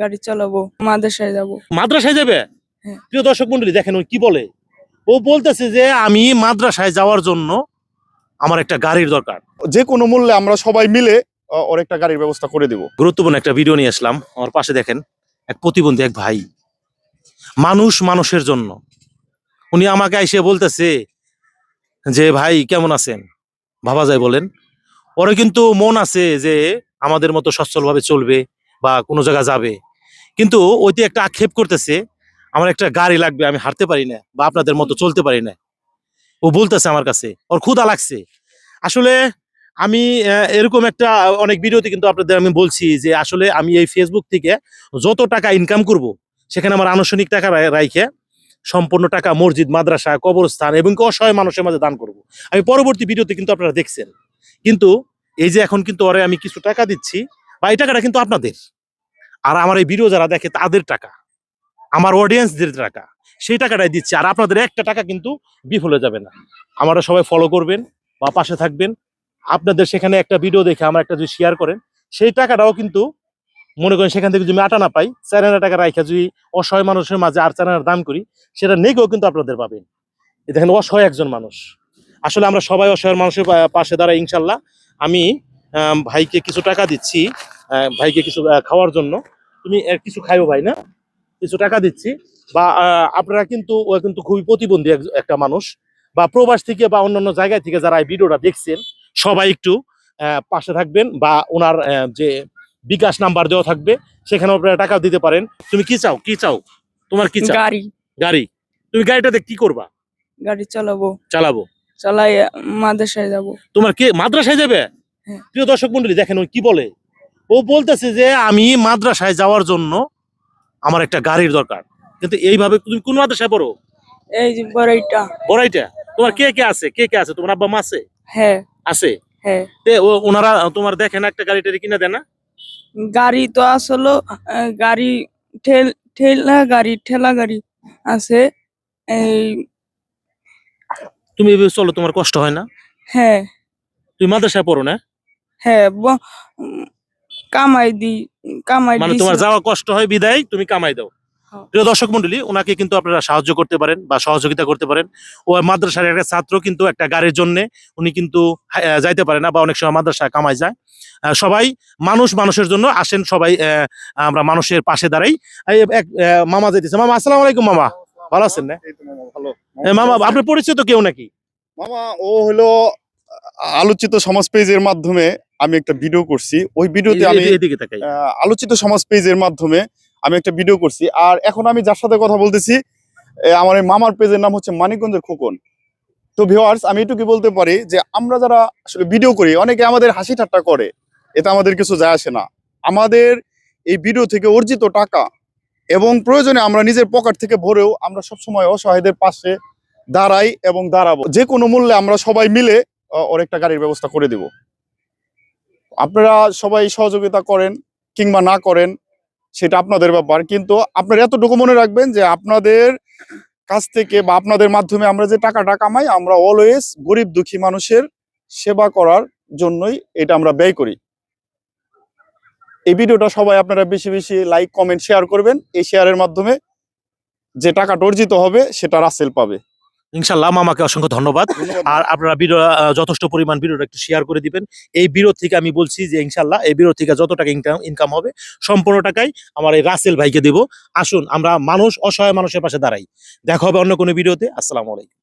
গাড়ি চালাবো মাদ্রাসায় যাব। মাদ্রাসায় যাবে? হ্যাঁ। প্রিয় দর্শক মন্ডলী দেখেন ও কি বলে? ও বলতেছে যে আমি মাদ্রাসায় যাওয়ার জন্য আমার একটা গাড়ির দরকার। যে কোনো মূল্যে আমরা সবাই মিলে ওর একটা গাড়ির ব্যবস্থা করে দিব। গুরুত্বপূর্ণ একটা ভিডিও নিয়ে আসলাম। আমার পাশে দেখেন এক প্রতিবন্ধী এক ভাই। মানুষ মানুষের জন্য। উনি আমাকে এসে বলতেছে যে ভাই কেমন আছেন? ভাবা যায় বলেন ওরা কিন্তু মন আছে যে আমাদের মতো সচ্ছলভাবে চলবে বা কোনো জায়গা যাবে। কিন্তু ওইতে একটা আক্ষেপ করতেছে, আমার একটা গাড়ি লাগবে, আমি হাঁটতে পারি না বা আপনাদের মতো চলতে পারি না। ও বলতেছে আমার কাছে, ওর ক্ষুধা লাগছে। আসলে আমি এরকম একটা অনেক ভিডিওতে কিন্তু আপনাদের আমি বলছি যে আসলে আমি এই ফেসবুক থেকে যত টাকা ইনকাম করব, সেখানে আমার আনুষ্ঠানিক টাকা রাইখে সম্পূর্ণ টাকা মসজিদ, মাদ্রাসা, কবরস্থান এবং অসহায় মানুষের মাঝে দান করব। আমি পরবর্তী ভিডিওতে কিন্তু আপনারা দেখছেন। কিন্তু এই যে এখন কিন্তু ওরে আমি কিছু টাকা দিচ্ছি বা এই টাকাটা কিন্তু আপনাদের। আর আমার এই ভিডিও যারা দেখে তাদের টাকা। আমার অডিয়েন্সদের টাকা। সেই টাকাটাই দিচ্ছি। আর আপনাদের একটা টাকা কিন্তু বিফলে যাবে না। আমরা সবাই ফলো করবেন বা পাশে থাকবেন। আপনাদের সেখানে একটা ভিডিও দেখে আমার একটা যদি শেয়ার করেন, সেই টাকাটাও কিন্তু মনে করেন সেখান থেকে যদি আটা না পাই চার হাজার টাকা রাখা যদি অসহায় মানুষের মাঝে আর চার দাম করি, সেটা নেগেও কিন্তু আপনাদের পাবেন। দেখেন অসহায় একজন মানুষ। আসলে আমরা সবাই অসহায় মানুষের পাশে দাঁড়াই ইনশাল্লাহ। আমি, ভাইকে কিছু টাকা দিচ্ছি। ভাইকে কিছু খাওয়ার জন্য। তুমি কিছু খাইও ভাই না? কিছু টাকা দিচ্ছি। বা আপনারা কিন্তু ও কিন্তু খুবই প্রতিবন্ধী একটা মানুষ। বা প্রবাস থেকে বা অন্যান্য জায়গায় থেকে যারা এই ভিডিওটা দেখছেন সবাই একটু পাশে থাকবেন বা ওনার যে বিকাশ নাম্বার দেওয়া থাকবে সেখানে আপনারা টাকা দিতে পারেন। তুমি কি চাও? কি চাও? তোমার কি চাও? গাড়ি। গাড়ি। তুমি গাড়িটাতে কি করবা? গাড়ি চালাবো। চালাবো। চালাই মাদ্রাসায় যাব। তোমার কে? মাদ্রাসায় যাবে? হ্যাঁ। প্রিয় দর্শক মন্ডলী দেখেন ও কি বলে? ও বলতেছে যে আমি মাদ্রাসায় যাওয়ার জন্য আমার একটা গাড়ির দরকার। কিন্তু এইভাবে তুমি কোন মাদ্রাসায় পড়ো? এই যে বড়ইটা। বড়াইটা? তোমার কে কে আছে? কে কে আছে? তোমার আব্বা মা আছে? হ্যাঁ। আছে? হ্যাঁ। তে ও ওনারা তোমার দেখেন একটা গাড়ি টাড়ি কিনে দেয় না? গাড়ি তো আসলো গাড়ি ঠেল ঠেলা গাড়ি ঠেলা গাড়ি আছে। এই তুমি এভাবে চলো তোমার কষ্ট হয় না? হ্যাঁ। তুমি মাদ্রাসায় পড়ো না? হ্যাঁ কামাই দি কামাই মানে তোমার যাওয়া কষ্ট হয় বিদায় তুমি কামাই দাও। হ্যাঁ। প্রিয় দর্শক মন্ডলী ওনাকে কিন্তু আপনারা সাহায্য করতে পারেন বা সহযোগিতা করতে পারেন। ও মাদ্রাসার একটা ছাত্র কিন্তু একটা গাড়ির জন্য উনি কিন্তু যাইতে পারে না বা অনেক সময় মাদ্রাসা কামাই যায়। আহ, সবাই মানুষ মানুষের জন্য আসেন সবাই আহ, আমরা মানুষের পাশে দাঁড়াই। এক মামা যাইতেছে। মামা আসসালামু আলাইকুম মামা। ভালো আছেন না? এই মামা, ভালো। এ, মামা আপনার পরিচিত কেউ নাকি? মামা ও হলো আলোচিত সমাজ পেজের মাধ্যমে আমি একটা ভিডিও করছি। ওই ভিডিওতে আমি আলোচিত সমাজ পেজের মাধ্যমে আমি একটা ভিডিও করছি। আর এখন আমি যার সাথে কথা বলতেছি আমার এই মামার পেজের নাম হচ্ছে মানিকগঞ্জের খোকন। তো ভিওয়ার্স আমি এটুকু বলতে পারি যে আমরা যারা আসলে ভিডিও করি অনেকে আমাদের হাসি ঠাট্টা করে। এতে আমাদের কিছু যায় আসে না। আমাদের এই ভিডিও থেকে অর্জিত টাকা এবং প্রয়োজনে আমরা নিজের পকেট থেকে ভরেও আমরা সবসময় অসহায়দের পাশে দাঁড়াই এবং দাঁড়াবো। যে কোনো মূল্যে আমরা সবাই মিলে ওর একটা গাড়ির ব্যবস্থা করে দিব। আপনারা সবাই সহযোগিতা করেন কিংবা না করেন, সেটা আপনাদের ব্যাপার। কিন্তু আপনারা এতটুকু মনে রাখবেন যে আপনাদের কাছ থেকে বা আপনাদের মাধ্যমে আমরা যে টাকাটা কামাই, আমরা অলওয়েজ গরিব দুঃখী মানুষের সেবা করার জন্যই এটা আমরা ব্যয় করি। এই ভিডিওটা সবাই আপনারা বেশি বেশি লাইক কমেন্ট শেয়ার করবেন। এই শেয়ারের মাধ্যমে যে টাকাটা অর্জিত হবে, সেটা রাসেল পাবে। ইনশাল্লাহ মামাকে অসংখ্য ধন্যবাদ। আর আপনারা ভিডিও যথেষ্ট পরিমাণ ভিডিওটা একটু শেয়ার করে দিবেন। এই বিরোধ থেকে আমি বলছি যে ইনশাল্লাহ এই বিরোধ থেকে যত টাকা ইনকাম ইনকাম হবে সম্পূর্ণ টাকাই আমার এই রাসেল ভাইকে দেব। আসুন আমরা মানুষ অসহায় মানুষের পাশে দাঁড়াই। দেখা হবে অন্য কোনো ভিডিওতে। আসসালামু আলাইকুম।